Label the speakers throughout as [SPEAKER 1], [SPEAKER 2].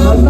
[SPEAKER 1] Allah'ım.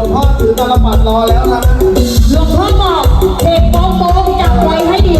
[SPEAKER 1] วงพ่อถื
[SPEAKER 2] อ
[SPEAKER 1] ตาลปัดรอแล้วนะหล
[SPEAKER 2] วง
[SPEAKER 1] พ่อบอกเด็กโป้ะโป๊ะจับไว้ให้ดี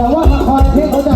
[SPEAKER 2] แต่
[SPEAKER 1] ว่าละครเทพเขาจะ